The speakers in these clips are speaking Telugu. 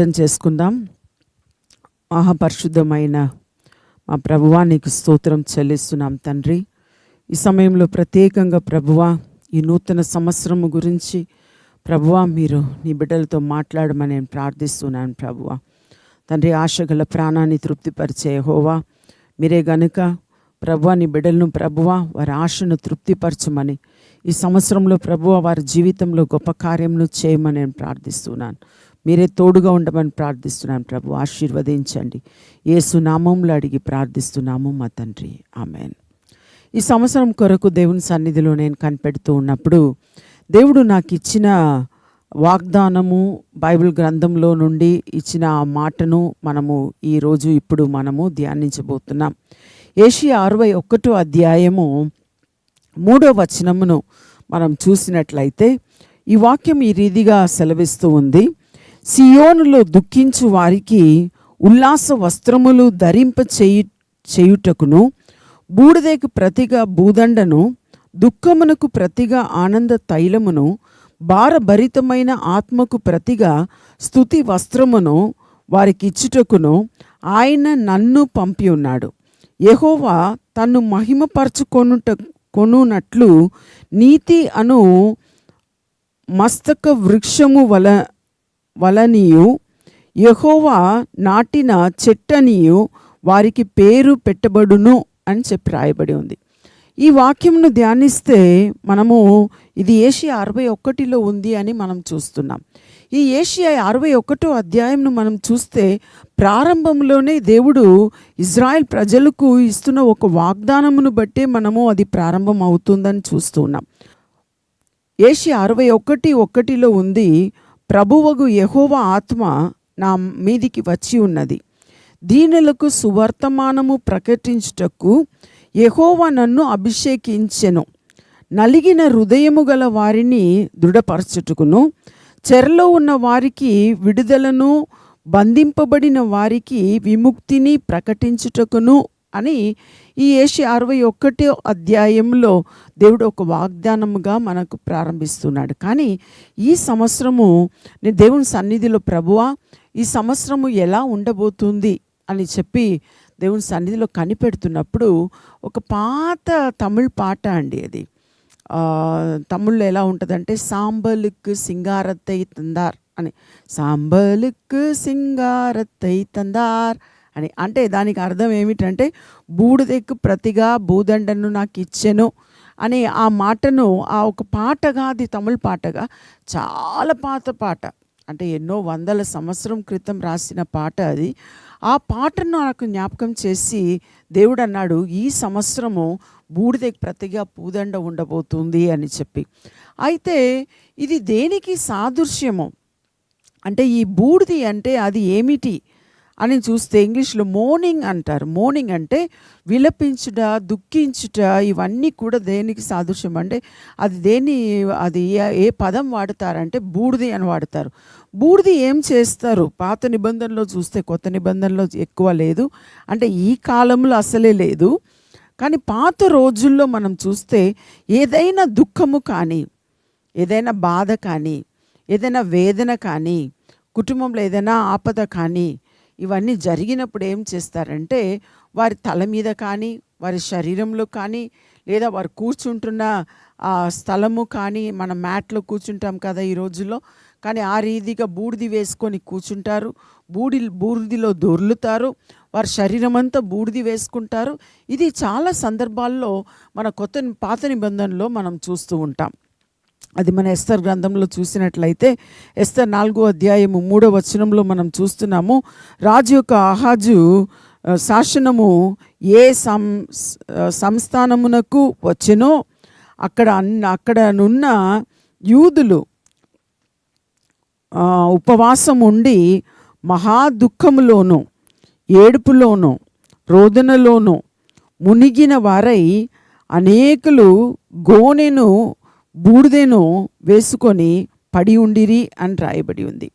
ప్రార్థన చేసుకుందాం. మహాపరిశుద్ధమైన మా ప్రభువా నీకు స్తోత్రం చెల్లిస్తున్నాం తండ్రి. ఈ సమయంలో ప్రత్యేకంగా ప్రభువా ఈ నూతన సంవత్సరము గురించి ప్రభువా మీరు నీ బిడ్డలతో మాట్లాడమని నేను ప్రార్థిస్తున్నాను ప్రభువా. తండ్రి ఆశగల ప్రాణాన్ని తృప్తిపరిచే హోవా మీరే గనుక ప్రభువా నీ బిడ్డలను ప్రభువా వారి ఆశను తృప్తిపరచమని ఈ సంవత్సరంలో ప్రభు వారి జీవితంలో గొప్ప కార్యములు చేయమని నేను ప్రార్థిస్తున్నాను. మీరే తోడుగా ఉండమని ప్రార్థిస్తున్నాను ప్రభు. ఆశీర్వదించండి. యేసు నామంలో అడిగి ప్రార్థిస్తున్నాము మా తండ్రి. ఆమెన్. ఈ సంవత్సరం కొరకు దేవుని సన్నిధిలో నేను కనిపెడుతూ ఉన్నప్పుడు దేవుడు నాకు ఇచ్చిన వాగ్దానము బైబిల్ గ్రంథంలో నుండి ఇచ్చిన ఆ మాటను మనము ఈరోజు ఇప్పుడు మనము ధ్యానించబోతున్నాం. ఏషియా అరవై ఒకటో అధ్యాయము మూడో వచనమును మనం చూసినట్లయితే ఈ వాక్యం ఈ రీతిగా సెలవిస్తూ ఉంది. సియోనులో దుఃఖించు వారికి ఉల్లాస వస్త్రములు ధరింప చేయు చేయుటకును బూడిదకు ప్రతిగా భూదండను దుఃఖమునకు ప్రతిగా ఆనంద తైలమును భారభరితమైన ఆత్మకు ప్రతిగా స్థుతి వస్త్రమును వారికి ఇచ్చుటకును ఆయన నన్ను పంపి ఉన్నాడు యహోవా తన్ను మహిమపరచుకొనుట కొనునట్లు నీతి అను మస్తక వృక్షము వల వలనియు యహోవా నాటిన చెట్టనియు వారికి పేరు పెట్టబడును అని చెప్పి రాయబడి ఉంది. ఈ వాక్యంను ధ్యానిస్తే మనము ఇది ఏషియా అరవై ఒకటిలో ఉంది అని మనం చూస్తున్నాం. ఈ ఏషియా అరవై ఒకటో అధ్యాయంను మనం చూస్తే ప్రారంభంలోనే దేవుడు ఇజ్రాయెల్ ప్రజలకు ఇస్తున్న ఒక వాగ్దానమును బట్టే మనము అది ప్రారంభం అవుతుందని చూస్తున్నాం ఏషియా అరవై ఒకటి ఒకటిలో ఉంది ప్రభువగు యహోవ ఆత్మ నా మీదికి వచ్చి ఉన్నది. దీనులకు సువర్తమానము ప్రకటించుటకు యహోవ నన్ను అభిషేకించెను. నలిగిన హృదయము గల వారిని దృఢపరచుటకును చెరలో ఉన్న వారికి విడుదలను బంధింపబడిన వారికి విముక్తిని ప్రకటించుటకును అని ఈ ఏషి అరవై ఒకటి అధ్యాయంలో దేవుడు ఒక వాగ్దానముగా మనకు ప్రారంభిస్తున్నాడు. కానీ ఈ సంవత్సరము నేను దేవుని సన్నిధిలో ప్రభువా ఈ సంవత్సరము ఎలా ఉండబోతుంది అని చెప్పి దేవుని సన్నిధిలో కనిపెడుతున్నప్పుడు ఒక పాత తమిళ్ పాట అండి అది. తమిళ్ళో ఎలా ఉంటుందంటే சாம்பலுக்கு సింగారతై తందార్ అని. సాంబలుకు సింగారత్తై తందార్ అని. అంటే దానికి అర్థం ఏమిటంటే బూడిదెక్కు ప్రతిగా భూదండను నాకు ఇచ్చెను అని ఆ మాటను ఆ ఒక పాటగా అది తమిళ పాటగా చాలా పాత పాట. అంటే ఎన్నో వందల సంవత్సరం క్రితం రాసిన పాట అది. ఆ పాటను నాకు జ్ఞాపకం చేసి దేవుడు అన్నాడు ఈ సంవత్సరము బూడిదకి ప్రతిగా పూదండ ఉండబోతుంది అని చెప్పి. అయితే ఇది దేనికి సాదృశ్యము? అంటే ఈ బూడిది అంటే అది ఏమిటి అని చూస్తే ఇంగ్లీష్లో మోర్నింగ్ అంటారు. మోర్నింగ్ అంటే విలపించుట దుఃఖించుట ఇవన్నీ కూడా దేనికి సాదృశ్యం? అంటే అది దేని అది ఏ- ఏ పదం వాడతారంటే బూడిది అని వాడతారు. బూడిది ఏం చేస్తారు? పాత నిబంధనలో చూస్తే కొత్త నిబంధనలో ఎక్కువ లేదు. అంటే ఈ కాలంలో అసలే లేదు. కానీ పాత రోజుల్లో మనం చూస్తే ఏదైనా దుఃఖము కానీ ఏదైనా బాధ కానీ ఏదైనా వేదన కానీ కుటుంబంలో ఏదైనా ఆపద కానీ ఇవన్నీ జరిగినప్పుడు ఏం చేస్తారంటే వారి తల మీద కానీ వారి శరీరంలో కానీ లేదా వారు కూర్చుంటున్న ఆ స్థలము కానీ మన మ్యాట్లో కూర్చుంటాం కదా ఈ రోజుల్లో కానీ ఆ రీతిగా బూడిది వేసుకొని కూర్చుంటారు. బూడి బూడిదిలో దొర్లుతారు. వారి శరీరం అంతా బూడిది వేసుకుంటారు. ఇది చాలా సందర్భాల్లో మన కొత్త పాత నిబంధనలో మనం చూస్తూ ఉంటాం. అది మన ఎస్తర్ గ్రంథంలో చూసినట్లయితే ఎస్తర్ నాలుగో అధ్యాయము మూడో వచనంలో మనం చూస్తున్నాము రాజు యొక్క ఆహాజు శాసనము ఏ సం సంస్థానమునకు వచ్చినో అక్కడ అన్న అక్కడనున్న యూదులు ఉపవాసం ఉండి మహా దుఃఖములోను ఏడుపులోనూ రోదనలోనూ మునిగిన వారై అనేకులు గోనెను బూడిదెను వేసుకొని పడి ఉండిరి అని రాయబడి ఉంది.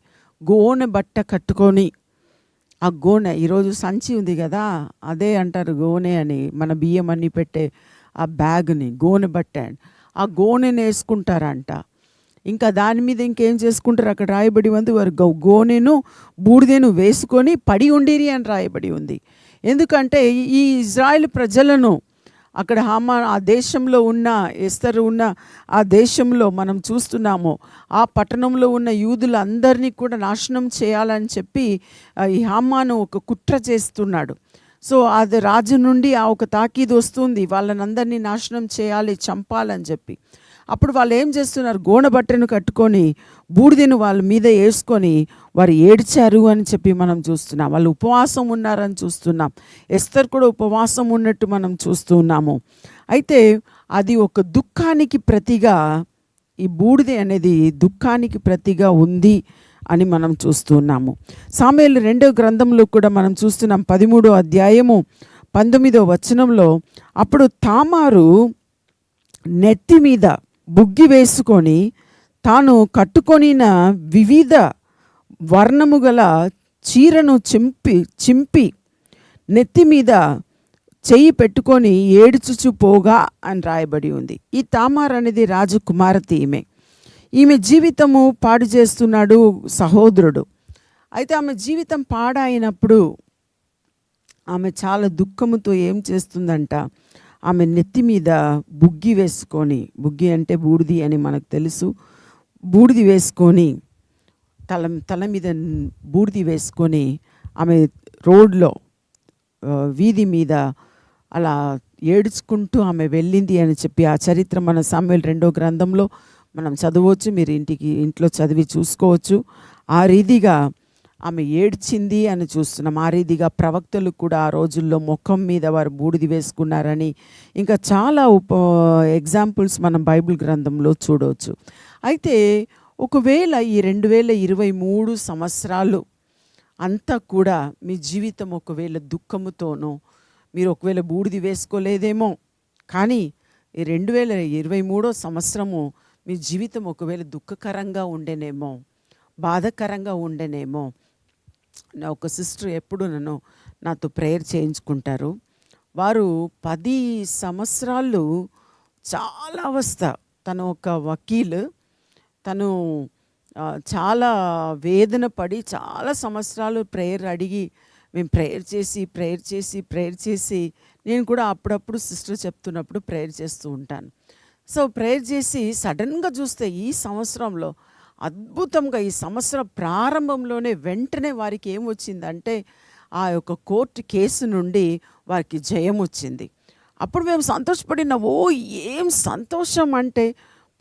గోనె బట్ట కట్టుకొని ఆ గోనె ఈరోజు సంచి ఉంది కదా అదే అంటారు గోనె అని మన బియ్యం అన్ని పెట్టే ఆ బ్యాగ్ని గోనె బట్ట ఆ గోనెని వేసుకుంటారంట. ఇంకా దాని మీద ఇంకేం చేసుకుంటారు? అక్కడ రాయబడి ఉంది వారు గోనెను బూడిదెను వేసుకొని పడి ఉండిరి అని రాయబడి ఉంది. ఎందుకంటే ఈ ఇజ్రాయెల్ ప్రజలను అక్కడ హామా ఆ దేశంలో ఉన్న ఎస్తరు ఉన్న ఆ దేశంలో మనం చూస్తున్నాము. ఆ పట్టణంలో ఉన్న యూదులందరినీ కూడా నాశనం చేయాలని చెప్పి ఈ హామాను ఒక కుట్ర చేస్తున్నాడు. సో అది రాజు నుండి ఆ ఒక తాకీదు వస్తుంది. వాళ్ళనందరినీ నాశనం చేయాలి చంపాలని చెప్పి. అప్పుడు వాళ్ళు ఏం చేస్తున్నారు? గోణ బట్టను కట్టుకొని బూడిదను వాళ్ళ మీద వేసుకొని వారు ఏడ్చారు అని చెప్పి మనం చూస్తున్నాం. వాళ్ళు ఉపవాసం ఉన్నారని చూస్తున్నాం. ఎస్తర్ కూడా ఉపవాసం ఉన్నట్టు మనం చూస్తున్నాము అయితే అది ఒక దుఃఖానికి ప్రతిగా ఈ బూడిద అనేది దుఃఖానికి ప్రతిగా ఉంది అని మనం చూస్తున్నాము సామేలు రెండో గ్రంథంలో కూడా మనం చూస్తున్నాం పదమూడో అధ్యాయము పంతొమ్మిదో వచనంలో అప్పుడు తామారు నెత్తి మీద బుగ్గి వేసుకొని తాను కట్టుకొనిన వివిధ వర్ణము గల చీరను చింపి చింపి నెత్తి మీద చెయ్యి పెట్టుకొని ఏడుచుచు పోగా అని రాయబడి ఉంది. ఈ తామార్ అనేది రాజు కుమారతి ఈమె. ఈమె జీవితము పాడు చేస్తున్నాడు సహోదరుడు. అయితే ఆమె జీవితం పాడైనప్పుడు ఆమె చాలా దుఃఖముతో ఏం చేస్తుందంట? ఆమె నెత్తి మీద బుగ్గి వేసుకొని బుగ్గి అంటే బూడిది అని మనకు తెలుసు. బూడిది వేసుకొని తల తల మీద బూడిది వేసుకొని ఆమె రోడ్లో వీధి మీద అలా ఏడ్చుకుంటూ ఆమె వెళ్ళింది అని చెప్పి ఆ చరిత్ర మన సామ్యుల్ రెండో గ్రంథంలో మనం చదవచ్చు. మీరు ఇంటికి ఇంట్లో చదివి చూసుకోవచ్చు. ఆ రీతిగా ఆమె ఏడ్చింది అని చూస్తున్నాం. ఆ రీతిగా ప్రవక్తలు కూడా ఆ రోజుల్లో ముఖం మీద వారు బూడిది వేసుకున్నారని ఇంకా చాలా ఉప ఎగ్జాంపుల్స్ మనం బైబిల్ గ్రంథంలో చూడవచ్చు. అయితే ఒకవేళ ఈ రెండు వేల ఇరవై మూడు సంవత్సరాలు అంతా కూడా మీ జీవితం ఒకవేళ దుఃఖముతోనో మీరు ఒకవేళ బూడిది వేసుకోలేదేమో కానీ ఈ రెండు వేల ఇరవై మూడో సంవత్సరము మీ జీవితం ఒకవేళ దుఃఖకరంగా ఉండేనేమో బాధకరంగా ఉండేనేమో నా ఒక సిస్టర్ ఎప్పుడు నన్ను నాతో ప్రేయర్ చేయించుకుంటారు. వారు పది సంవత్సరాలు చాలా అవస్థ. తను ఒక వకీల్. తను చాలా వేదన పడి చాలా సంవత్సరాలు ప్రేయర్ అడిగి మేము ప్రేయర్ చేసి ప్రేయర్ చేసి ప్రేయర్ చేసి నేను కూడా అప్పుడప్పుడు సిస్టర్ చెప్తున్నప్పుడు ప్రేయర్ చేస్తూ ఉంటాను. సో ప్రేయర్ చేసి సడన్గా చూస్తే ఈ సంవత్సరంలో అద్భుతంగా ఈ సంవత్సరం ప్రారంభంలోనే వెంటనే వారికి ఏమొచ్చిందంటే ఆ యొక్క కోర్టు కేసు నుండి వారికి జయం వచ్చింది అప్పుడు మేము సంతోషపడిన ఓ ఏం సంతోషం అంటే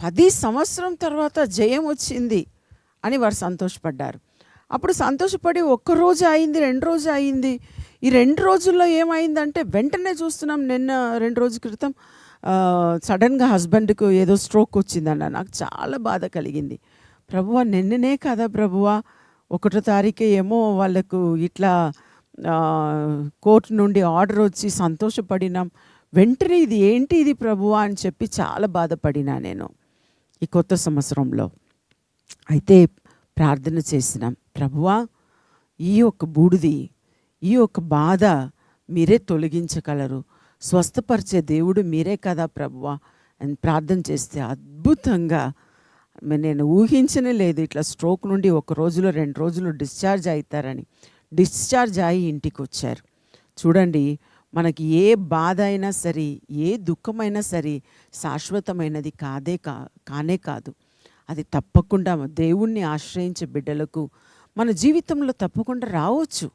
పది సంవత్సరం తర్వాత జయం వచ్చింది అని వారు సంతోషపడ్డారు. అప్పుడు సంతోషపడి ఒక్క రోజు అయింది రెండు రోజు అయింది. ఈ రెండు రోజుల్లో ఏమైందంటే వెంటనే చూస్తున్నాం నిన్న రెండు రోజుల క్రితం సడన్గా హస్బెండ్కు ఏదో స్ట్రోక్ వచ్చిందన్న నాకు చాలా బాధ కలిగింది. ప్రభువ నిన్ననే కదా ప్రభువ ఒకటో తారీఖే ఏమో వాళ్ళకు ఇట్లా కోర్టు నుండి ఆర్డర్ వచ్చి సంతోషపడినాం. వెంటనే ఇది ఏంటి ఇది ప్రభువా అని చెప్పి చాలా బాధపడినా నేను ఈ కొత్త సంవత్సరంలో. అయితే ప్రార్థన చేసినాం. ప్రభువా ఈ యొక్క బూడిది ఈ యొక్క బాధ మీరే తొలగించగలరు. స్వస్థపరిచే దేవుడు మీరే కదా ప్రభువా అని ప్రార్థన చేస్తే అద్భుతంగా నేను ఊహించనే లేదు. ఇట్లా స్ట్రోక్ నుండి ఒక రోజులో రెండు రోజులు డిశ్చార్జ్ అవుతారని డిశ్చార్జ్ అయి ఇంటికి వచ్చారు చూడండి మనకి ఏ బాధ అయినా సరే ఏ దుఃఖమైనా సరే శాశ్వతమైనది కాదే కా కానే కాదు. అది తప్పకుండా దేవుణ్ణి ఆశ్రయించే బిడ్డలకు మన జీవితంలో తప్పకుండా రావచ్చు.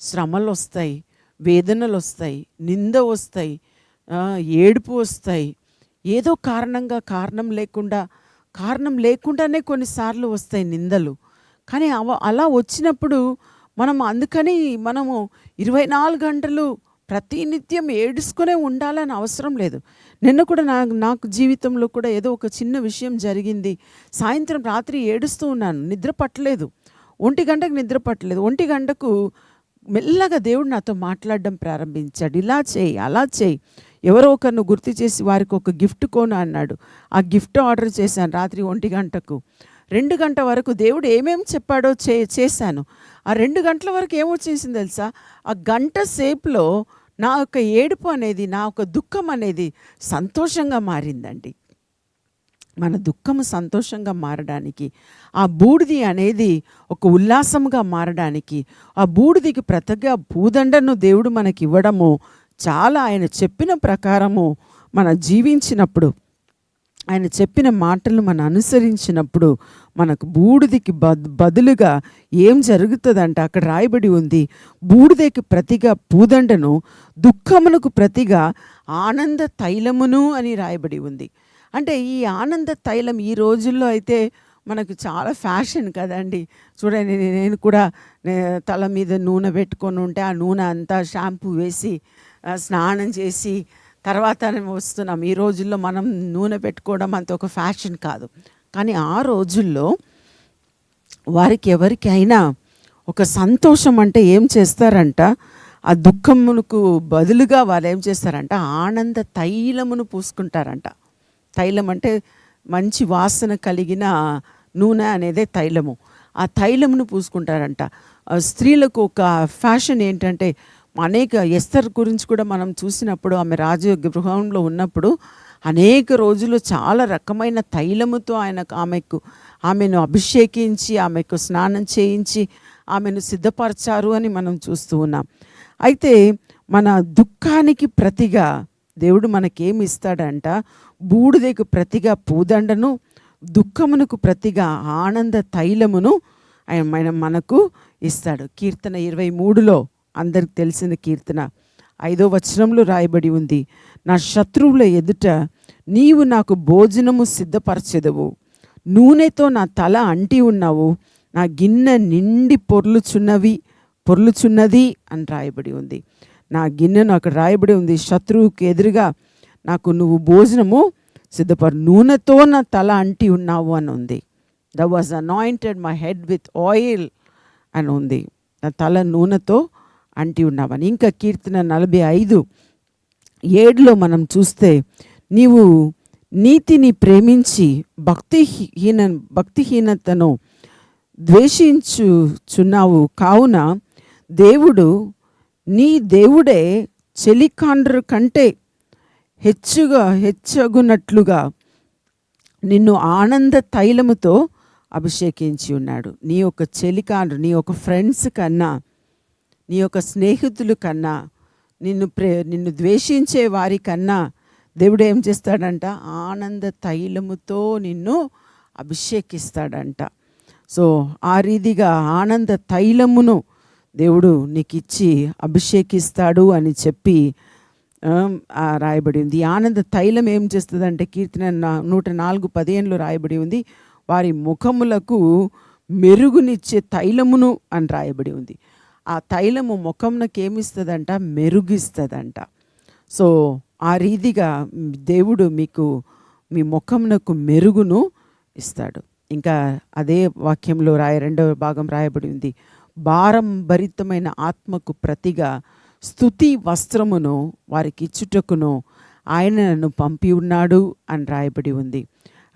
శ్రమలు వస్తాయి వేదనలు వస్తాయి నింద వస్తాయి ఏడుపు వస్తాయి. ఏదో కారణంగా కారణం లేకుండా కారణం లేకుండానే కొన్నిసార్లు వస్తాయి నిందలు. కానీ అవ అలా వచ్చినప్పుడు మనం అందుకని మనము ఇరవై నాలుగు గంటలు ప్రతినిత్యం ఏడుచుకునే ఉండాలని అవసరం లేదు. నిన్న కూడా నా నాకు జీవితంలో కూడా ఏదో ఒక చిన్న విషయం జరిగింది. సాయంత్రం రాత్రి ఏడుస్తూ ఉన్నాను. నిద్ర పట్టలేదు. ఒంటి గంటకు నిద్ర పట్టలేదు. ఒంటి గంటకు మెల్లగా దేవుడు నాతో మాట్లాడడం ప్రారంభించాడు. ఇలా చేయి అలా చేయి. ఎవరో ఒకరిని గుర్తు చేసి వారికి ఒక గిఫ్ట్ కోను అన్నాడు. ఆ గిఫ్ట్ ఆర్డర్ చేశాను రాత్రి ఒంటి గంటకు. రెండు గంట వరకు దేవుడు ఏమేమి చెప్పాడో చే చేశాను. ఆ రెండు గంటల వరకు ఏమొచ్చేసింది తెలుసా? ఆ గంట సేపులో నా యొక్క ఏడుపు అనేది నా యొక్క దుఃఖం అనేది సంతోషంగా మారిందండి. మన దుఃఖము సంతోషంగా మారడానికి ఆ బూడిది అనేది ఒక ఉల్లాసంగా మారడానికి ఆ బూడిదికి ప్రతగా భూదండను దేవుడు మనకి ఇవ్వడము చాలా ఆయన చెప్పిన ప్రకారము మన జీవించినప్పుడు ఆయన చెప్పిన మాటలు మనం అనుసరించినప్పుడు మనకు బూడిదికి బద్ బదులుగా ఏం జరుగుతుందంటే? అక్కడ రాయబడి ఉంది బూడిదకి ప్రతిగా పూదండను దుఃఖమునకు ప్రతిగా ఆనంద తైలమును అని రాయబడి ఉంది. అంటే ఈ ఆనంద తైలం ఈ రోజుల్లో అయితే మనకు చాలా ఫ్యాషన్ కదండి. చూడండి నేను కూడా తల మీద నూనె పెట్టుకొని ఉంటే ఆ నూనె అంతా షాంపూ వేసి స్నానం చేసి తర్వాత వస్తున్నాం. ఈ రోజుల్లో మనం నూనె పెట్టుకోవడం అంత ఒక ఫ్యాషన్ కాదు. కానీ ఆ రోజుల్లో వారికి ఎవరికైనా ఒక సంతోషం అంటే ఏం చేస్తారంట? ఆ దుఃఖమునకు బదులుగా వాళ్ళు ఏం చేస్తారంట? ఆనంద తైలమును పూసుకుంటారంట. తైలం అంటే మంచి వాసన కలిగిన నూనె అనేదే తైలము. ఆ తైలమును పూసుకుంటారంట. స్త్రీలకు ఒక ఫ్యాషన్ ఏంటంటే అనేక ఎస్తర్ గురించి కూడా మనం చూసినప్పుడు ఆమె రాజ గృహంలో ఉన్నప్పుడు అనేక రోజులు చాలా రకమైన తైలముతో ఆయనకు ఆమెకు ఆమెను అభిషేకించి ఆమెకు స్నానం చేయించి ఆమెను సిద్ధపరచారు అని మనం చూస్తూ ఉన్నాం. అయితే మన దుఃఖానికి ప్రతిగా దేవుడు మనకేమి ఇస్తాడంట? బూడిదకు ప్రతిగా పూదండను దుఃఖమునకు ప్రతిగా ఆనంద తైలమును ఆయన మనకు ఇస్తాడు. కీర్తన ఇరవై మూడులో అందరికి తెలిసిన కీర్తన. ఐదో వచనంలో రాయబడి ఉంది నా శత్రువుల ఎదుట నీవు నాకు భోజనము సిద్ధపరచెదవు. నూనెతో నా తల అంటి ఉన్నావు నా గిన్నె నిండి పొర్లుచున్నవి పొర్లుచున్నది అని రాయబడి ఉంది. నా గిన్నెను అక్కడ రాయబడి ఉంది శత్రువుకి ఎదురుగా నాకు నువ్వు భోజనము సిద్ధపరు నూనెతో నా తల అంటి ఉన్నావు అని ఉంది. The was anointed my head with oil అని ఉంది. నా తల నూనెతో అంటి ఉన్నావని ఇంకా కీర్తన నలభై ఐదు ఏడులో మనం చూస్తే నీవు నీతిని ప్రేమించి భక్తిహీన భక్తిహీనతను ద్వేషించుచున్నావు. కావున దేవుడు నీ దేవుడే చెలికాండ్రు కంటే హెచ్చుగా హెచ్చగునట్లుగా నిన్ను ఆనంద తైలముతో అభిషేకించి ఉన్నాడు. నీ యొక్క చెలికాండ్రు నీ యొక్క ఫ్రెండ్స్ కన్నా నీ యొక్క స్నేహితులు కన్నా నిన్ను ప్రే నిన్ను ద్వేషించే వారి కన్నా దేవుడు ఏం చేస్తాడంట? ఆనంద తైలముతో నిన్ను అభిషేకిస్తాడంట. సో ఆ రీతిగా ఆనంద తైలమును దేవుడు నీకు ఇచ్చి అభిషేకిస్తాడు అని చెప్పి రాయబడి ఉంది. ఆనంద తైలం ఏం చేస్తుందంటే కీర్తన నూట నాలుగు పదిహేనులో రాయబడి ఉంది. వారి ముఖములకు మెరుగునిచ్చే తైలమును అని రాయబడి ఉంది. ఆ తైలము ముఖంనకు ఏమిస్తుందంట మెరుగిస్తుందంట. సో ఆ రీతిగా దేవుడు మీకు మీ ముఖంనకు మెరుగును ఇస్తాడు. ఇంకా అదే వాక్యంలో రాయ రెండవ భాగం రాయబడి ఉంది. భారం భరితమైన ఆత్మకు ప్రతిగా స్థుతి వస్త్రమును వారికి ఇచ్చుటకును ఆయన నన్ను పంపి ఉన్నాడు అని రాయబడి ఉంది.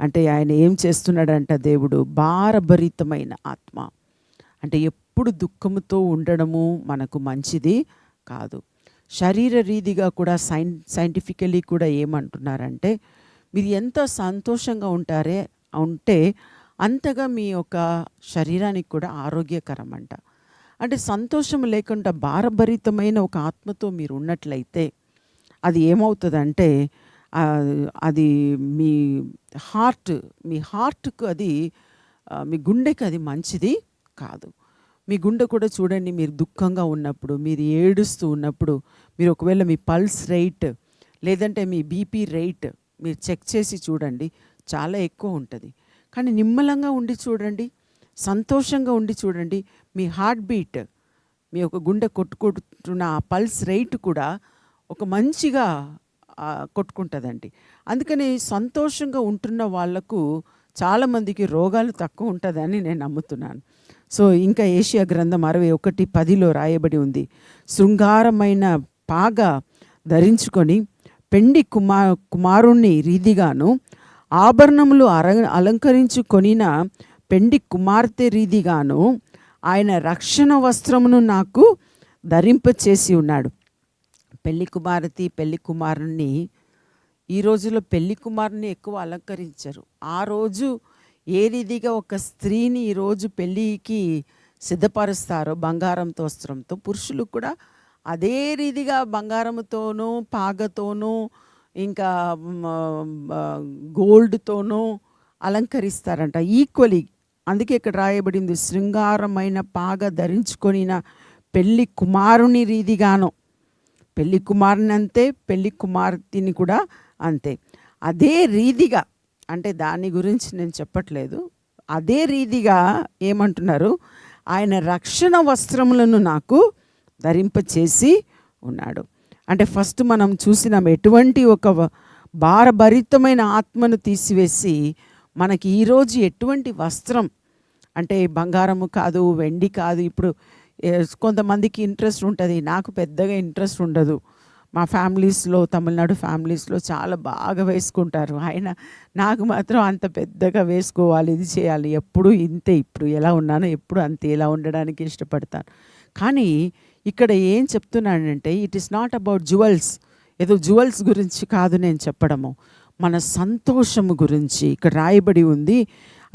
అంటే ఆయన ఏం చేస్తున్నాడంట దేవుడు? భారభరితమైన ఆత్మ. అంటే ఎప్పుడు దుఃఖముతో ఉండడము మనకు మంచిది కాదు. శరీర రీతిగా కూడా సైన్ సైంటిఫికలీ కూడా ఏమంటున్నారంటే మీరు ఎంత సంతోషంగా ఉంటారే ఉంటే అంతగా మీ యొక్క శరీరానికి కూడా ఆరోగ్యకరం అంట అంటే సంతోషం లేకుండా భారభరితమైన ఒక ఆత్మతో మీరు ఉన్నట్లయితే అది ఏమవుతుందంటే అది మీ హార్ట్ మీ హార్ట్కు అది మీ గుండెకి అది మంచిది కాదు. మీ గుండె కూడా చూడండి మీరు దుఃఖంగా ఉన్నప్పుడు మీరు ఏడుస్తూ ఉన్నప్పుడు మీరు ఒకవేళ మీ పల్స్ రేట్ లేదంటే మీ బీపీ రేట్ మీరు చెక్ చేసి చూడండి చాలా ఎక్కువ ఉంటుంది. కానీ నిమ్మలంగా ఉండి చూడండి సంతోషంగా ఉండి చూడండి మీ హార్ట్ బీట్ మీ యొక్క గుండె కొట్టుకుంటున్న ఆ పల్స్ రేట్ కూడా ఒక మంచిగా కొట్టుకుంటుందండి. అందుకని సంతోషంగా ఉంటున్న వాళ్ళకు చాలామందికి రోగాలు తక్కువ ఉంటుందని నేను నమ్ముతున్నాను. సో ఇంకా ఏషియా గ్రంథం అరవై ఒకటి పదిలో రాయబడి ఉంది. శృంగారమైన పాగ ధరించుకొని పెండి కుమా కుమారుణ్ణి రీతిగాను ఆభరణములు అర అలంకరించుకొనిన పెండి కుమార్తె రీతిగాను ఆయన రక్షణ వస్త్రమును నాకు ధరింపచేసి ఉన్నాడు. పెళ్ళి కుమార్తె పెళ్ళి కుమారుణ్ణి ఈ రోజుల్లో పెళ్ళి కుమారుని ఎక్కువ అలంకరించరు. ఆ రోజు ఏ రీతిగా ఒక స్త్రీని ఈరోజు పెళ్ళికి సిద్ధపరుస్తారో బంగారంతో వస్త్రంతో పురుషులు కూడా అదే రీతిగా బంగారంతోనూ పాగతోనూ ఇంకా గోల్డ్తోనూ అలంకరిస్తారంట ఈక్వలీ. అందుకే ఇక్కడ రాయబడింది శృంగారమైన పాగ ధరించుకొనిన పెళ్ళి కుమారుని రీతిగాను. పెళ్ళి కుమారుని అంతే పెళ్ళి కుమార్తెని కూడా అంతే. అదే రీతిగా అంటే దాని గురించి నేను చెప్పట్లేదు. అదే రీతిగా ఏమంటున్నారు? ఆయన రక్షణ వస్త్రములను నాకు ధరింపచేసి ఉన్నాడు. అంటే ఫస్ట్ మనం చూసినాం ఎటువంటి ఒక భారభరితమైన ఆత్మను తీసివేసి మనకి ఈరోజు ఎటువంటి వస్త్రం? అంటే బంగారము కాదు వెండి కాదు ఇప్పుడు కొంతమందికి ఇంట్రెస్ట్ ఉంటుంది. నాకు పెద్దగా ఇంట్రెస్ట్ ఉండదు. మా ఫ్యామిలీస్లో తమిళనాడు ఫ్యామిలీస్లో చాలా బాగా వేసుకుంటారు. ఆయన నాకు మాత్రం అంత పెద్దగా వేసుకోవాలి ఇది చేయాలి. ఎప్పుడు ఇంతే ఇప్పుడు ఎలా ఉన్నానో ఎప్పుడు అంతే ఇలా ఉండడానికి ఇష్టపడతాను. కానీ ఇక్కడ ఏం చెప్తున్నానంటే it is not about jewels ఏదో జువెల్స్ గురించి కాదు నేను చెప్పడము. మన సంతోషము గురించి ఇక్కడ రాయబడి ఉంది.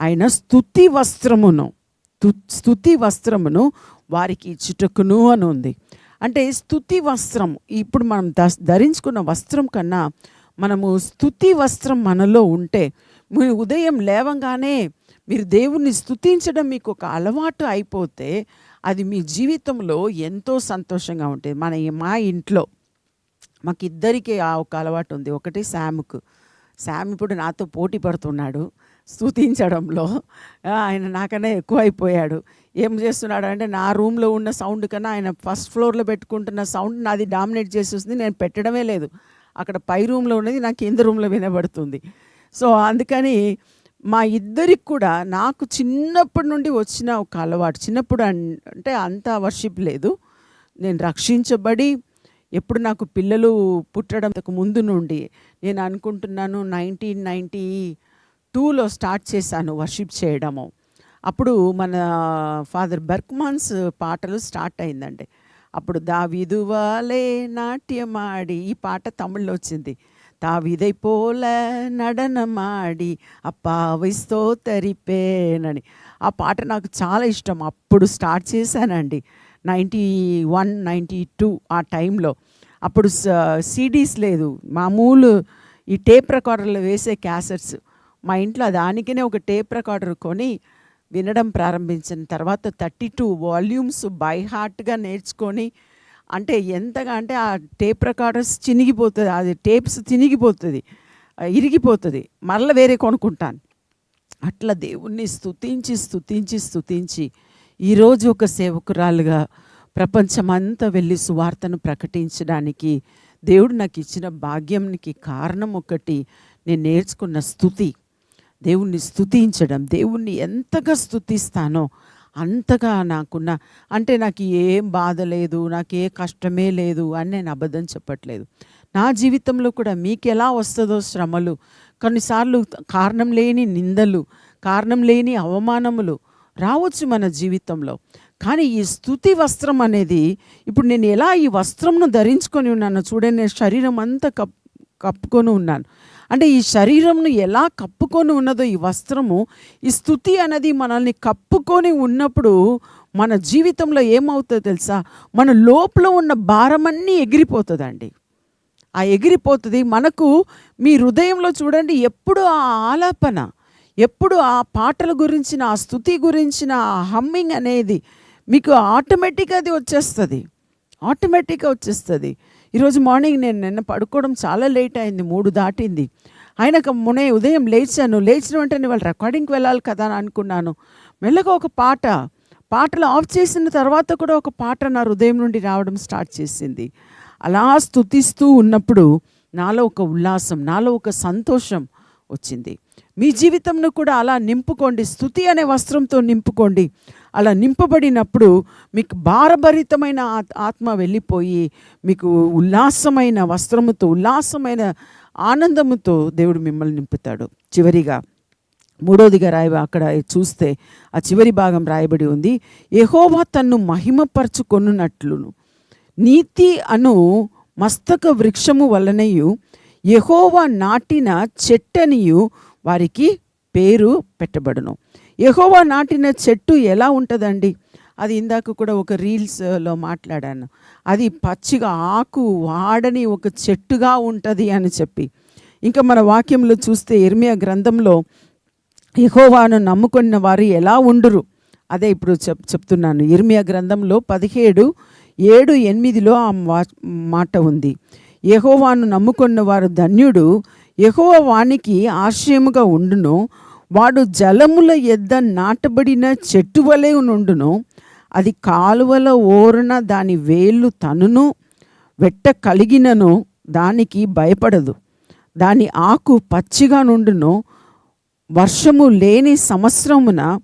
ఆయన స్తుతి వస్త్రమును స్థుతి స్తుతి వస్త్రమును వారికి ఇచ్చుటకును అని ఉంది. అంటే స్తుతి వస్త్రం. ఇప్పుడు మనం ద- ధరించుకున్న వస్త్రం కన్నా మనము స్తుతి వస్త్రం మనలో ఉంటే మీ ఉదయం లేవంగానే మీరు దేవుణ్ణి స్థుతించడం మీకు ఒక అలవాటు అయిపోతే అది మీ జీవితంలో ఎంతో సంతోషంగా ఉంటుంది. మన మా ఇంట్లో మాకు ఇద్దరికీ ఆ ఒక అలవాటు ఉంది. ఒకటి శామ్కు. శామ్ ఇప్పుడు నాతో పోటీ పడుతున్నాడు. స్థుతించడంలో ఆయన నాకన్నా ఎక్కువ అయిపోయాడు ఏం చేస్తున్నాడు అంటే నా రూమ్లో ఉన్న సౌండ్ కన్నా ఆయన ఫస్ట్ ఫ్లోర్లో పెట్టుకుంటున్న సౌండ్ నాది డామినేట్ చేసేస్తుంది నేను పెట్టడమే లేదు. అక్కడ పై రూమ్లో ఉన్నది నాకు కింద రూమ్లో వినబడుతుంది. సో అందుకని మా ఇద్దరికి కూడా నాకు చిన్నప్పటి నుండి వచ్చిన ఒక అలవాటు చిన్నప్పుడు అన్- అంటే అంత వర్షిప్ లేదు. నేను రక్షించబడి ఎప్పుడు నాకు పిల్లలు పుట్టడం ముందు నుండి నేను అనుకుంటున్నాను నైన్టీన్ నైంటీ టూలో స్టార్ట్ చేశాను వర్షిప్ చేయడము అప్పుడు మన ఫాదర్ బర్క్మాన్స్ పాటలు స్టార్ట్ అయిందండి అప్పుడు దావిదువాలే నాట్యమాడి ఈ పాట తమిళ్లో వచ్చింది తావిదై పోల நடனமாடி అప్పావై స్తోతరిపేనని ఆ పాట నాకు చాలా ఇష్టం అప్పుడు స్టార్ట్ చేశానండి నైంటీ వన్ నైంటీ టూ ఆ టైంలో అప్పుడు సీడీస్ లేదు మామూలు ఈ టేప్ రికార్డర్లో వేసే క్యాసెట్స్ మా ఇంట్లో దానికనే ఒక టేప్ రికార్డర్ కొని వినడం ప్రారంభించిన తర్వాత థర్టీ టూ వాల్యూమ్స్ బై హార్ట్గా నేర్చుకొని అంటే ఎంతగా అంటే ఆ టేప్ రికార్డర్స్ చినిగిపోతుంది అది టేప్స్ చినిగిపోతుంది ఇరిగిపోతుంది మరల వేరే కొనుక్కుంటాను. అట్లా దేవుణ్ణి స్థుతించి స్థుతించి స్థుతించి ఈరోజు ఒక సేవకురాలుగా ప్రపంచమంతా వెళ్ళి సువార్తను ప్రకటించడానికి దేవుడు నాకు ఇచ్చిన భాగ్యంకి కారణం ఒకటి నేను నేర్చుకున్న స్థుతి దేవుణ్ణి స్థుతించడం దేవుణ్ణి ఎంతగా స్థుతిస్తానో అంతగా నాకున్న అంటే నాకు ఏం బాధ లేదు నాకు ఏ కష్టమే లేదు అని నేను అబద్ధం చెప్పట్లేదు. నా జీవితంలో కూడా మీకు ఎలా వస్తుందో శ్రమలు కొన్నిసార్లు కారణం లేని నిందలు కారణం లేని అవమానములు రావచ్చు మన జీవితంలో. కానీ ఈ స్థుతి వస్త్రం అనేది ఇప్పుడు నేను ఎలా ఈ వస్త్రంను ధరించుకొని ఉన్నానో చూడండి నేను శరీరం అంతా కప్ కప్పుకొని ఉన్నాను. అంటే ఈ శరీరంను ఎలా కప్పుకొని ఉన్నదో ఈ వస్త్రము ఈ స్థుతి అనేది మనల్ని కప్పుకొని ఉన్నప్పుడు మన జీవితంలో ఏమవుతుందో తెలుసా? మన లోపల ఉన్న భారమన్నీ ఎగిరిపోతుందండి. ఆ ఎగిరిపోతుంది. మనకు మీ హృదయంలో చూడండి ఎప్పుడు ఆ ఆలాపన ఎప్పుడు ఆ పాటల గురించిన ఆ స్థుతి గురించిన ఆ హమ్మింగ్ అనేది మీకు ఆటోమేటిక్గా అది వచ్చేస్తుంది. ఆటోమేటిక్గా వచ్చేస్తుంది. ఈరోజు మార్నింగ్ నేను నిన్న పడుకోవడం చాలా లేట్ అయింది మూడు దాటింది. ఆయనకు మునే ఉదయం లేచాను. లేచిన వెంటనే వాళ్ళు రికార్డింగ్కి వెళ్ళాలి కదా అని అనుకున్నాను. మెల్లగా ఒక పాట పాటలు ఆఫ్ చేసిన తర్వాత కూడా ఒక పాట నా హృదయం నుండి రావడం స్టార్ట్ చేసింది. అలా స్థుతిస్తూ ఉన్నప్పుడు నాలో ఒక ఉల్లాసం నాలో ఒక సంతోషం వచ్చింది. మీ జీవితంను కూడా అలా నింపుకోండి. స్థుతి అనే వస్త్రంతో నింపుకోండి. అలా నింపబడినప్పుడు మీకు భారభరితమైన ఆత్- ఆత్మ వెళ్ళిపోయి మీకు ఉల్లాసమైన వస్త్రముతో ఉల్లాసమైన ఆనందముతో దేవుడు మిమ్మల్ని నింపుతాడు. చివరిగా మూడోదిగా రాయ అక్కడ చూస్తే ఆ చివరి భాగం రాయబడి ఉంది. యహోవా తన్ను మహిమపరచుకొనున్నట్లును. నీతి అను మస్తక వృక్షము వలనయు యహోవా నాటిన చెట్టనియు వారికి పేరు పెట్టబడును. యహోవా నాటిన చెట్టు ఎలా ఉంటుందండి? అది ఇందాక కూడా ఒక రీల్స్లో మాట్లాడాను. అది పచ్చిగా ఆకు వాడని ఒక చెట్టుగా ఉంటుంది అని చెప్పి. ఇంకా మన వాక్యంలో చూస్తే ఇర్మియా గ్రంథంలో యహోవాను నమ్ముకున్న వారు ఎలా ఉండురు? అదే ఇప్పుడు చెప్ చెప్తున్నాను. ఇర్మియా గ్రంథంలో పదిహేడు ఏడు ఎనిమిదిలో ఆ వా- మాట ఉంది. యహోవాను నమ్ముకున్న వారు ధన్యుడు. యెహోవా వానికి ఆశ్రయముగా ఉండును. వాడు జలముల ఎద్ద నాటబడిన చెట్టు వలె నుండును అది కాలువల ఓరన దాని వేళ్ళు తనును వెట్ట కలిగినను దానికి భయపడదు. దాని ఆకు పచ్చిగా నుండును వర్షము లేని సంవత్సరమున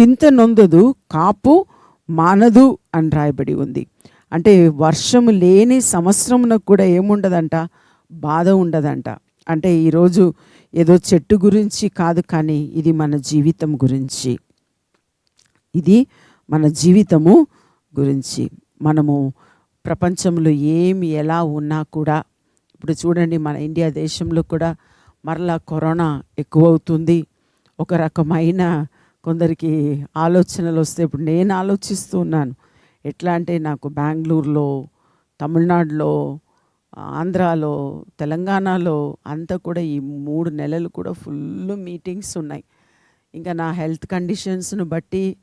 చింత నొందదు కాపు మానదు అని రాయబడి ఉంది. అంటే వర్షము లేని సంవత్సరమునకు కూడా ఏముండదంట? బాధ ఉండదంట. అంటే ఈరోజు ఏదో చెట్టు గురించి కాదు కానీ ఇది మన జీవితం గురించి. ఇది మన జీవితము గురించి. మనము ప్రపంచంలో ఏమి ఎలా ఉన్నా కూడా ఇప్పుడు చూడండి మన ఇండియా దేశంలో కూడా మరలా కరోనా ఎక్కువవుతుంది. ఒక రకమైన కొందరికి ఆలోచనలు వస్తే ఇప్పుడు నేను ఆలోచిస్తూ ఉన్నాను. ఎట్లా అంటే నాకు బెంగళూరులో తమిళనాడులో ఆంధ్రాలో తెలంగాణలో అంతా కూడా ఈ మూడు నెలలు కూడా ఫుల్ మీటింగ్స్ ఉన్నాయి. ఇంకా నా హెల్త్ కండిషన్స్ను బట్టి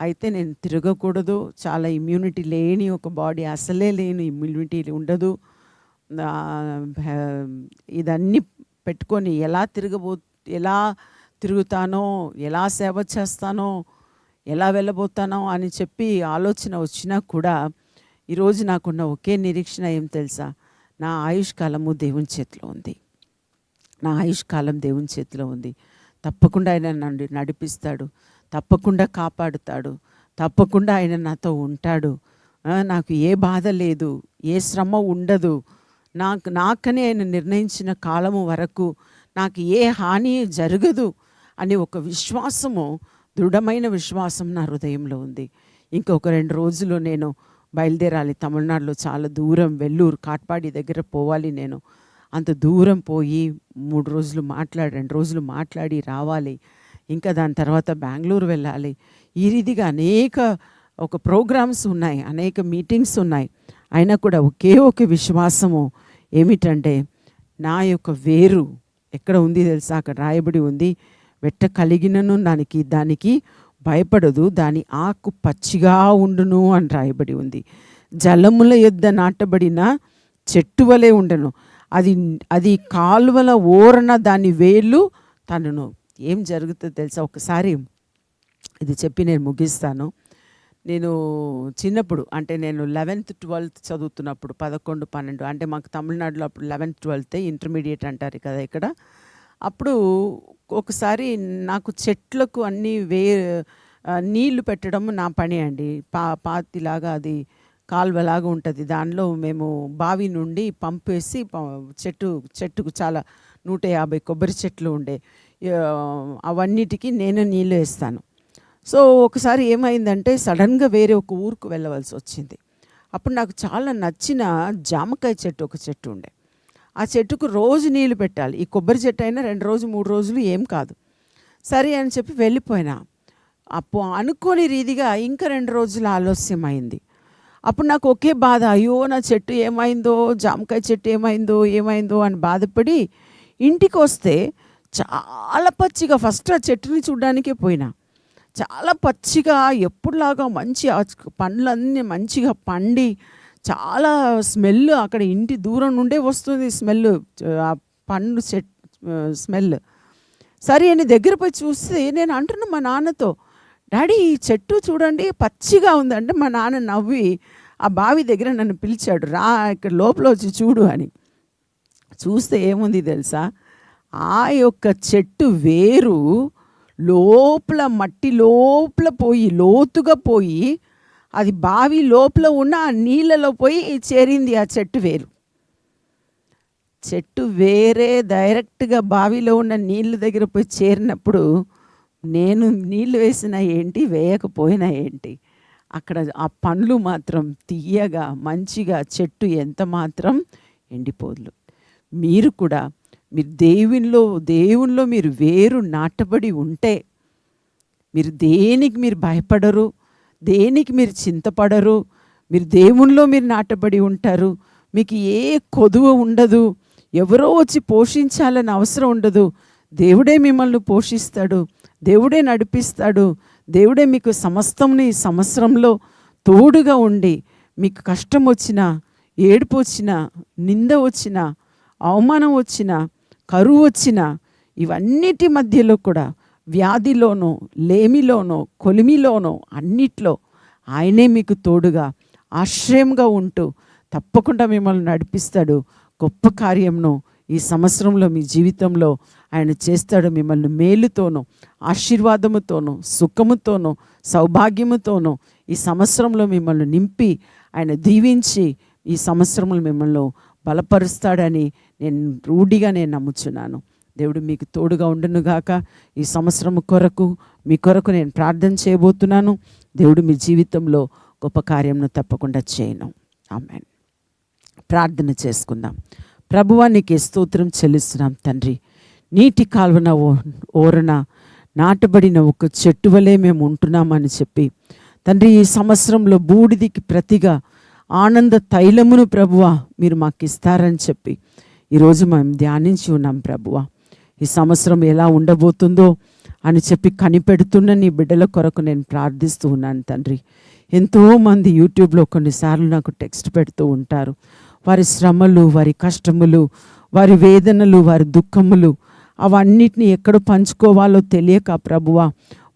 అయితే నేను తిరగకూడదు. చాలా ఇమ్యూనిటీ లేని ఒక బాడీ అసలే లేని ఇమ్యూనిటీ ఉండదు. ఇదన్నీ పెట్టుకొని ఎలా తిరగబో ఎలా తిరుగుతానో ఎలా సేవ చేస్తానో ఎలా వెళ్ళబోతానో అని చెప్పి ఆలోచన వచ్చినా కూడా ఈరోజు నాకున్న ఒకే నిరీక్షణ ఏం తెలుసా? నా ఆయుష్కాలము దేవుని చేతిలో ఉంది. నా ఆయుష్ కాలం దేవుని చేతిలో ఉంది. తప్పకుండా ఆయన నన్ను నడిపిస్తాడు. తప్పకుండా కాపాడుతాడు. తప్పకుండా ఆయన నాతో ఉంటాడు. నాకు ఏ బాధ లేదు. ఏ శ్రమ ఉండదు. నాకు నాకనే ఆయన నిర్ణయించిన కాలము వరకు నాకు ఏ హాని జరగదు అని ఒక విశ్వాసము దృఢమైన విశ్వాసం నా హృదయంలో ఉంది. ఇంకొక రెండు రోజులు నేను బయలుదేరాలి. తమిళనాడులో చాలా దూరం వెల్లూరు కాట్పాడి దగ్గర పోవాలి నేను. అంత దూరం పోయి మూడు రోజులు మాట్లాడి రెండు రోజులు మాట్లాడి రావాలి. ఇంకా దాని తర్వాత బెంగళూరు వెళ్ళాలి. ఈ రీతిగా అనేక ఒక ప్రోగ్రామ్స్ ఉన్నాయి అనేక మీటింగ్స్ ఉన్నాయి. అయినా కూడా ఒకే ఒక విశ్వాసము ఏమిటంటే నా యొక్క వేరు ఎక్కడ ఉంది తెలుసా? అక్కడ రాయబడి ఉంది. వెట్ట కలిగినను దానికి దానికి భయపడదు దాని ఆకు పచ్చిగా ఉండును అని రాయబడి ఉంది. జలముల యొద్ద నాటబడిన చెట్టు వలె ఉండను. అది అది కాలువల ఓరన దాని వేళ్ళు తనను ఏం జరుగుతుందో తెలుసా? ఒకసారి ఇది చెప్పి నేను ముగిస్తాను. నేను చిన్నప్పుడు అంటే నేను లెవెన్త్ ట్వెల్త్ చదువుతున్నప్పుడు పదకొండు పన్నెండు అంటే మాకు తమిళనాడులో అప్పుడు లెవెన్త్ ట్వెల్త్ ఇంటర్మీడియట్ అంటారు కదా ఇక్కడ. అప్పుడు ఒకసారి నాకు చెట్లకు అన్నీ వే నీళ్ళు పెట్టడం నా పని అండి. పా పాతిలాగా అది కాల్వలాగా ఉంటుంది. దానిలో మేము బావి నుండి పంప్ వేసి చెట్టు చెట్టుకు చాలా నూట యాభై కొబ్బరి చెట్లు ఉండే. అవన్నిటికి అవన్నిటికీ నేను నీళ్ళు వేస్తాను. సో ఒకసారి ఏమైందంటే సడన్గా వేరే ఒక ఊరుకు వెళ్ళవలసి వచ్చింది. అప్పుడు నాకు చాలా నచ్చిన జామకాయ చెట్టు ఒక చెట్టు ఉండే. ఆ చెట్టుకు రోజు నీళ్ళు పెట్టాలి. ఈ కొబ్బరి చెట్టు అయినా రెండు రోజు మూడు రోజులు ఏం కాదు. సరే అని చెప్పి వెళ్ళిపోయినా. అప్పుడు అనుకోని రీతిగా ఇంకా రెండు రోజులు ఆలస్యం అయింది అప్పుడు నాకు ఒకే బాధ అయ్యో నా చెట్టు ఏమైందో జామకాయ చెట్టు ఏమైందో ఏమైందో అని బాధపడి ఇంటికి వస్తే చాలా పచ్చిగా ఫస్ట్ ఆ చెట్టుని చూడడానికే పోయినా. చాలా పచ్చిగా ఎప్పుడులాగా మంచి పండ్లన్నీ మంచిగా పండి చాలా స్మెల్ అక్కడ ఇంటి దూరం నుండే వస్తుంది స్మెల్ ఆ పండు చెట్ స్మెల్. సరే అని దగ్గర పోయి చూస్తే నేను అంటున్నా మా నాన్నతో డాడీ ఈ చెట్టు చూడండి పచ్చిగా ఉందంటే మా నాన్న నవ్వి ఆ బావి దగ్గర నన్ను పిలిచాడు రా ఇక్కడ లోపల వచ్చి చూడు అని. చూస్తే ఏముంది తెలుసా? ఆ యొక్క చెట్టు వేరు లోపల మట్టి లోపల పోయి లోతుగా పోయి అది బావి లోపల ఉన్న ఆ నీళ్ళలో పోయి చేరింది ఆ చెట్టు వేరు. చెట్టు వేరే డైరెక్ట్గా బావిలో ఉన్న నీళ్ళ దగ్గర పోయి చేరినప్పుడు నేను నీళ్ళు వేసినా ఏంటి వేయకపోయినా ఏంటి అక్కడ ఆ పండ్లు మాత్రం తీయగా మంచిగా చెట్టు ఎంత మాత్రం ఎండిపోదులు. మీరు కూడా మీరు దేవునిలో దేవునిలో మీరు వేరు నాటబడి ఉంటే మీరు దేనికి మీరు భయపడరు? దేనికి మీరు చింతపడరు? మీరు దేవునిలో మీరు నాటబడి ఉంటారు. మీకు ఏ కొదువ ఉండదు. ఎవరో వచ్చి పోషించాలని అవసరం ఉండదు. దేవుడే మిమ్మల్ని పోషిస్తాడు. దేవుడే నడిపిస్తాడు. దేవుడే మీకు సమస్తంని సంవత్సరంలో తోడుగా ఉండి మీకు కష్టం వచ్చినా ఏడుపు వచ్చినా నింద వచ్చినా అవమానం వచ్చినా కరువు వచ్చినా ఇవన్నిటి మధ్యలో కూడా వ్యాధిలోనో లేమిలోనో కొలిమిలోనో అన్నిట్లో ఆయనే మీకు తోడుగా ఆశ్రయంగా ఉంటూ తప్పకుండా మిమ్మల్ని నడిపిస్తాడు. గొప్ప కార్యంను ఈ సంవత్సరంలో మీ జీవితంలో ఆయన చేస్తాడు. మిమ్మల్ని మేలుతోనూ ఆశీర్వాదముతోనూ సుఖముతోనూ సౌభాగ్యముతోనూ ఈ సంవత్సరంలో మిమ్మల్ని నింపి ఆయన దీవించి ఈ సంవత్సరంలో మిమ్మల్ని బలపరుస్తాడని నేను రూఢిగా నేను నమ్ముచున్నాను. దేవుడు మీకు తోడుగా ఉండునుగాక ఈ సంవత్సరం కొరకు మీ కొరకు నేను ప్రార్థన చేయబోతున్నాను. దేవుడు మీ జీవితంలో గొప్ప కార్యంను తప్పకుండా చేయను. ఆమె ప్రార్థన చేసుకుందాం. ప్రభువా నీకే స్తోత్రం చెల్లిస్తున్నాం తండ్రి. నీటి కాలువన ఓ- ఓరన నాటబడిన ఒక చెట్టు వలె మేము ఉంటున్నామని చెప్పి. తండ్రి ఈ సంవత్సరంలో బూడిదికి ప్రతిగా ఆనంద తైలమును ప్రభువా మీరు మాకు ఇస్తారని చెప్పి ఈరోజు మేము ధ్యానించి ఉన్నాం ప్రభువా. ఈ సంవత్సరం ఎలా ఉండబోతుందో అని చెప్పి కనిపెడుతున్న నీ బిడ్డల కొరకు నేను ప్రార్థిస్తూ ఉన్నాను తండ్రి. ఎంతోమంది యూట్యూబ్లో కొన్నిసార్లు నాకు టెక్స్ట్ పెడుతూ ఉంటారు. వారి శ్రమలు వారి కష్టములు వారి వేదనలు వారి దుఃఖములు అవన్నిటిని ఎక్కడ పంచుకోవాలో తెలియక ప్రభువా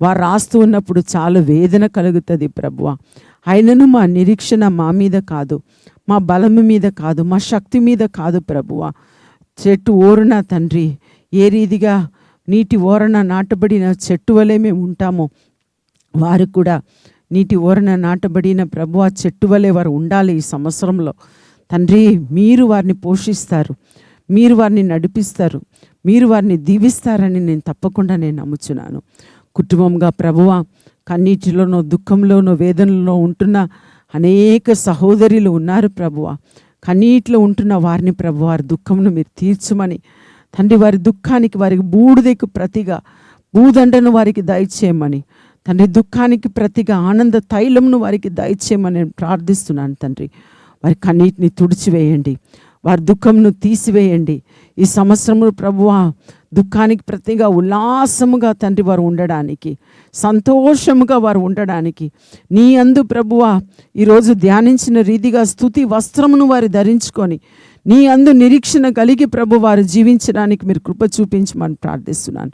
వారు రాస్తూ ఉన్నప్పుడు చాలా వేదన కలుగుతుంది ప్రభువా. అయినను మా నిరీక్షణ మా మీద కాదు మా బలము మీద కాదు మా శక్తి మీద కాదు ప్రభువా. చెట్టు ఓరునా తండ్రి ఏ రీతిగా నీటి ఓరన నాటబడిన చెట్టు వలె మేము ఉంటామో వారు కూడా నీటి ఓరన నాటబడిన ప్రభు ఆ చెట్టు వలె వారు ఉండాలి ఈ సంవత్సరంలో. తండ్రి మీరు వారిని పోషిస్తారు మీరు వారిని నడిపిస్తారు మీరు వారిని దీవిస్తారని నేను తప్పకుండా నేను నమ్ముచున్నాను. కుటుంబంగా ప్రభువ కన్నీటిలోనో దుఃఖంలోనో వేదనలో ఉంటున్న అనేక సహోదరులు ఉన్నారు ప్రభువ. కన్నీటిలో ఉంటున్న వారిని ప్రభు వారి దుఃఖంను మీరు తీర్చమని తండ్రి వారి దుఃఖానికి వారికి బూడిదకు ప్రతిగా భూదండను వారికి దయచేయమని తండ్రి దుఃఖానికి ప్రతిగా ఆనంద తైలంను వారికి దయచేయమని నేను ప్రార్థిస్తున్నాను తండ్రి. వారి కన్నీటిని తుడిచివేయండి వారి దుఃఖంను తీసివేయండి. ఈ సంవత్సరము ప్రభువా దుఃఖానికి ప్రతిగా ఉల్లాసముగా తండ్రి వారు ఉండడానికి సంతోషముగా వారు ఉండడానికి నీ అందు ప్రభువా ఈరోజు ధ్యానించిన రీతిగా స్థుతి వస్త్రమును వారు ధరించుకొని నీ అందు నిరీక్షణ కలిగి ప్రభు వారు జీవించడానికి మీరు కృప చూపించమని ప్రార్థిస్తున్నాను.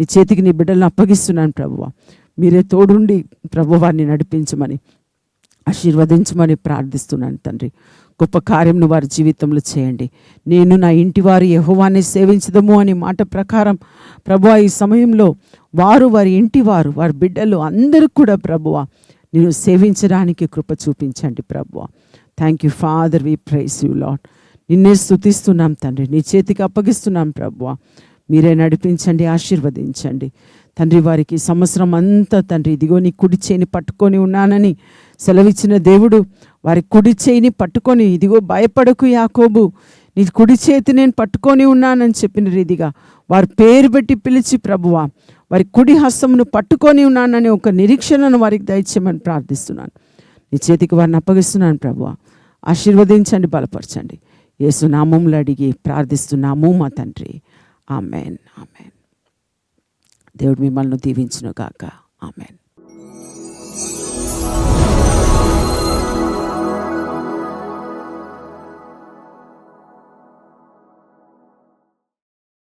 నీ చేతికి నీ బిడ్డలను అప్పగిస్తున్నాను ప్రభువ. మీరే తోడుండి ప్రభు వారిని నడిపించమని ఆశీర్వదించమని ప్రార్థిస్తున్నాను తండ్రి. గొప్ప కార్యంను వారి జీవితంలో చేయండి. నేను నా ఇంటి వారు యహోవాన్ని సేవించదము అనే మాట ప్రకారం ప్రభు ఈ సమయంలో వారు వారి ఇంటి వారు వారి బిడ్డలు అందరూ కూడా ప్రభువ నేను సేవించడానికి కృప చూపించండి ప్రభువ. Thank you father we praise you lord నిన్నే స్థుతిస్తున్నాం తండ్రి. నీ చేతికి అప్పగిస్తున్నాం ప్రభువ. మీరే నడిపించండి ఆశీర్వదించండి. తండ్రి వారికి సంవత్సరం అంతా తండ్రి ఇదిగో నీ కుడి చేయిని పట్టుకొని ఉన్నానని సెలవిచ్చిన దేవుడు వారి కుడి చేయిని పట్టుకొని ఇదిగో భయపడకు యాకోబు. నీ కుడి చేతి నేను పట్టుకొని ఉన్నానని చెప్పిన రీతిగా వారి పేరు పెట్టి పిలిచి ప్రభువా వారి కుడి హస్తమును పట్టుకొని ఉన్నానని ఒక నిరీక్షణను వారికి దయచేయమని ప్రార్థిస్తున్నాను. నీ చేతికి వారిని అప్పగిస్తున్నాను ప్రభువా. ఆశీర్వదించండి బలపరచండి. యేసునామంలో అడిగి ప్రార్థిస్తున్నాము మా తండ్రి. ఆమెన్. ఆమెన్. దేవుడు మిమ్మల్ని దీవించును గాక ఆమెన్.